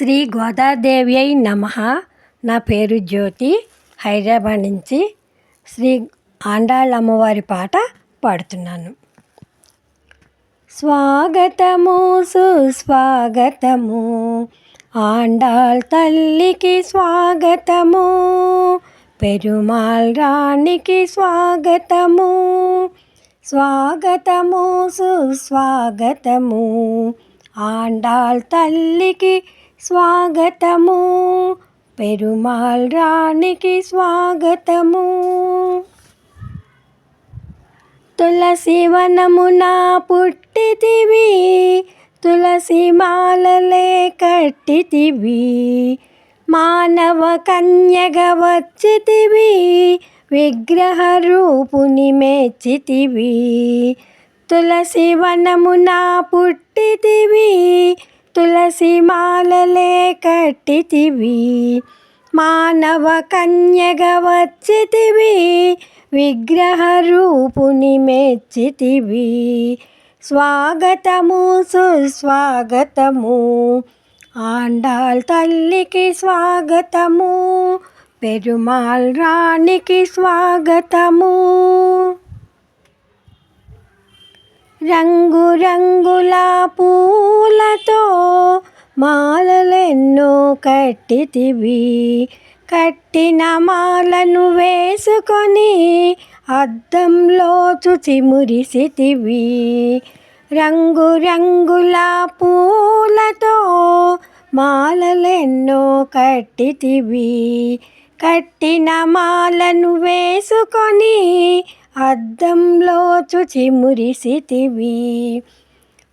శ్రీ గోదాదేవి అయి నమ. నా పేరు జ్యోతి. హైదరాబాద్ నుంచి శ్రీ ఆండాళ్ళ అమ్మవారి పాట పాడుతున్నాను. స్వాగతము సుస్వాగతము. ఆండాళ్ తల్లికి స్వాగతము. పెరుమాళ్ రాణికి స్వాగతము. స్వాగతము సుస్వాగతము. ఆండాళ్ తల్లికి స్వాగతము. పెరుమాళ్ రాణికి స్వాగతము. తులసి వనమున పుట్టితివి తులసి మాలలే కట్టితివి. మానవ కన్యగ వచ్చితివి విగ్రహ రూపుని మెచ్చితివి. తులసి వనమున పుట్టితివి తులసి మాలలే కట్టితివి మానవ కన్యగ వచ్చితివి విగ్రహ రూపుని మెచ్చితివి. స్వాగతము సుస్వాగతము ఆండాల్ తల్లికి స్వాగతము పెరుమాల్ రాణికి స్వాగతము. రంగు రంగుల పూలతో మాలలెన్నో కట్టితివి. కట్టిన మాలను వేసుకొని అద్దంలో చుచి మురిసితివి. రంగు రంగుల పూలతో మాలలెన్నో కట్టితివి. కట్టిన మాలను వేసుకొని అద్దంలో చుచి మురిసితివి.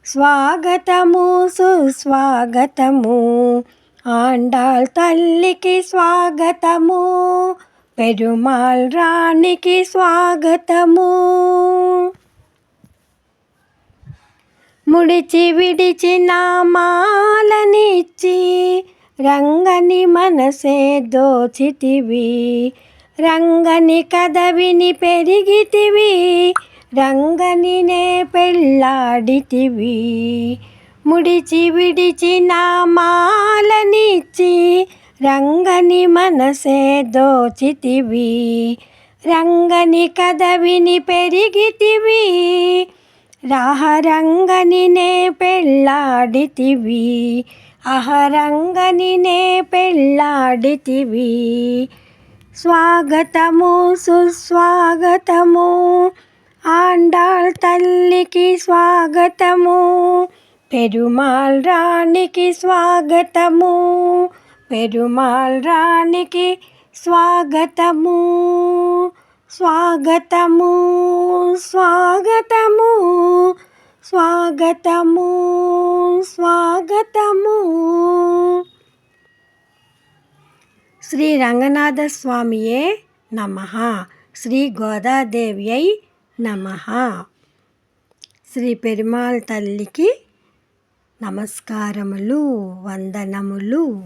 స్వాగతము సుస్వాగతము. ఆండాల్ తల్లికి స్వాగతము పెరుమాల్ రాణికి స్వాగతము. ముడిచి విడిచిన మాలనిచ్చి రంగని మనసే దోచితివి. రంగని కదవిని పెరిగితివి రంగనినే పెళ్ళాడితివి. ముడిచి విడిచి నా మాలనిచ్చి రంగని మనసే దోచితివి. రంగని కదవిని పెరిగితివి రాహరంగనినే పెళ్ళాడితివి. అహరంగనినే పెళ్ళాడితివి. స్వాగతము సుస్వాగతము. ఆండాళ్ తల్లికి స్వాగతము పెరుమాల్ రాణికి స్వాగతము. పెరుమాల్ రాణికి స్వాగతము స్వాగతము స్వాగతము. స్వాగతము స్వాగతము. శ్రీ రంగనాథ స్వామియే నమ. శ్రీ గోదాదేవ్యై నమ. శ్రీ పెరుమాళ్ తల్లికి నమస్కారములు వందనములు.